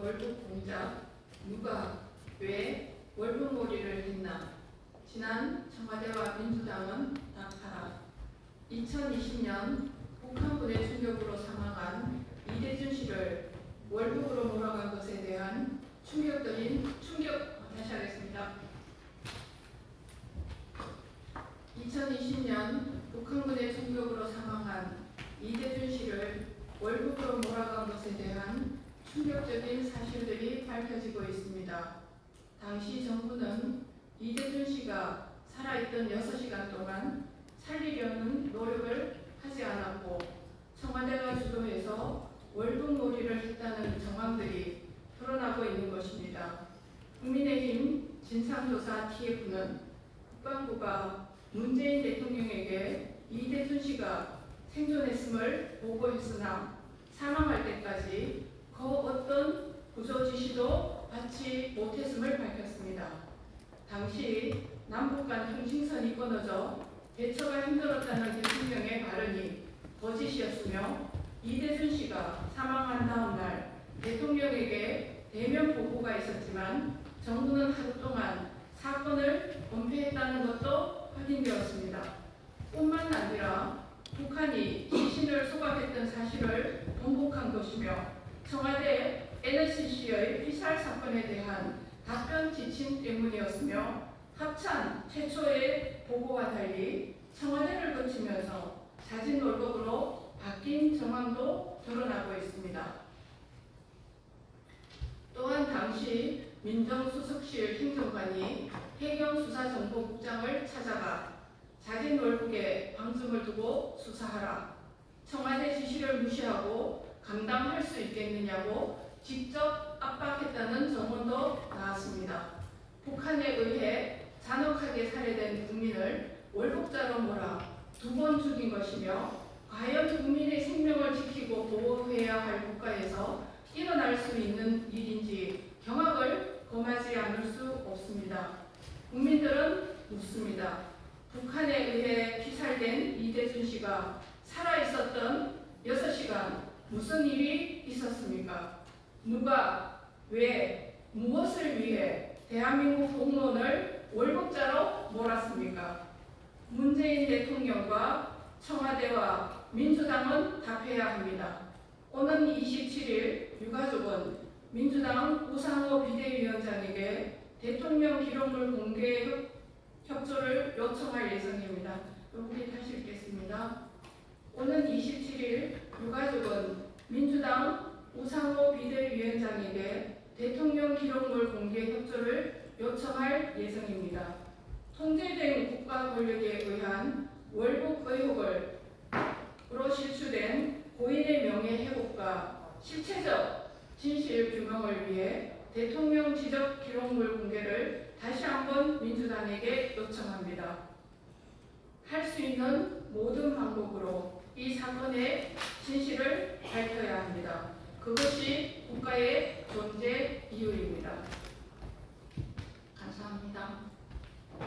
월북 공작 누가 왜 월북몰이를 했나 지난 청와대와 민주당은 답하라 2020년 북한군의 충격으로 사망한 이대준 씨를 월북으로 몰아간 것에 대한 충격적인 충격 어, 다시 하겠습니다. 2020년 북한군의 충격으로 사망한 이대준 씨를 월북으로 몰아간 대한 충격적인 사실들이 밝혀지고 있습니다. 당시 정부는 이대준 씨가 살아있던 6시간 동안 살리려는 노력을 하지 않았고 청와대가 주도해서 월북몰이를 했다는 정황들이 드러나고 있는 것입니다. 국민의힘 진상조사 TF는 국방부가 문재인 대통령에게 이대준 씨가 생존했음을 보고했으나 사망할 때까지 그 어떤 구조 지시도 받지 못했음을 밝혔습니다. 당시 남북 간 통신선이 끊어져 대처가 힘들었다는 대통령의 발언이 거짓이었으며 이대준 씨가 사망한 다음 날 대통령에게 대면 보고가 있었지만 정부는 하루 동안 사건을 은폐했다는 것도 확인되었습니다. 뿐만 아니라 북한이 시신을 소각했던 사실을 번복한 것이며 청와대 NSC의 피살 사건에 대한 답변 지침 때문이었으며 합참 최초의 보고와 달리 청와대를 거치면서 자진 월북으로 바뀐 정황도 드러나고 있습니다. 또한 당시 민정수석실 행정관이 해경수사정보국장을 찾아가 자진 월북에 방점을 두고 수사하라. 청와대 지시를 무시하고 감당할 수 있겠느냐고 직접 압박했다는 정원도 나왔습니다. 북한에 의해 잔혹하게 살해된 국민을 월북자로 몰아 두 번 죽인 것이며 과연 국민의 생명을 지키고 보호해야 할 국가에서 일어날 수 있는 일인지 경악을 범하지 않을 수 없습니다. 국민들은 묻습니다. 북한에 의해 피살된 이대준 씨가 살아있었던 6시간 무슨 일이 있었습니까? 누가, 왜, 무엇을 위해 대한민국 공무원을 월북자로 몰았습니까? 문재인 대통령과 청와대와 민주당은 답해야 합니다. 오는 27일 유가족은 민주당 우상호 비대위원장에게 대통령 기록물 공개 협- 협조를 요청할 예정입니다. 여기 다시 읽겠습니다. 오는 27일 유가족은 민주당 우상호 비대위원장에게 대통령 기록물 공개 협조를 요청할 예정입니다. 통제된 국가 권력에 의한 월북 의혹을 으로 실추된 고인의 명예 회복과 실체적 진실 규명을 위해 대통령 지적 기록물 공개를 다시 한번 민주당에게 요청합니다. 할 수 있는 모든 방법으로 이 사건의 진실을 밝혀야 합니다. 그것이 국가의 존재 이유입니다. 감사합니다.